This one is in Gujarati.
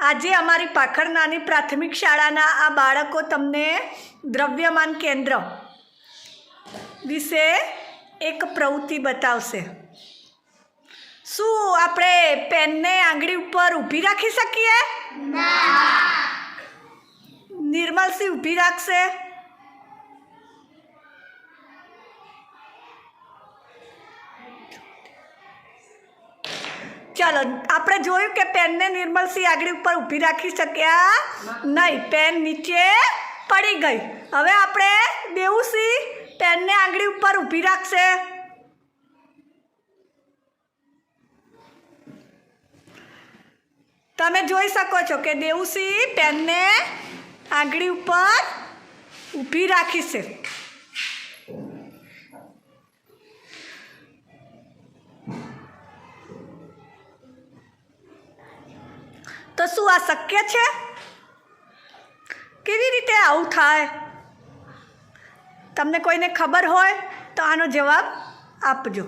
આજે અમારી પાખર નાની પ્રાથમિક શાળાના આ બાળકો તમને દ્રવ્યમાન કેન્દ્ર વિશે એક પ્રવૃત્તિ બતાવશે. શું આપણે પેનને આંગળી ઉપર ઊભી રાખી શકીએ? નિર્મલસિંહ ઊભી રાખશે? ચાલો, આપણે જોયું કે પેનને નિર્મલસિંહ આગળ ઉપર ઊભી રાખી શક્યા નહીં. પેન નીચે પડી ગઈ. હવે આપણે દેવુસિંહ પેનને આંગળી ઉપર ઊભી રાખશે. તમે જોઈ શકો છો કે દેવુસિંહ પેનને આંગળી ઉપર ઊભી રાખી છે. તો શું આ શક્ય છે? કેવી રીતે આવું થાય? તમને કોઈને ખબર હોય તો આનો જવાબ આપજો.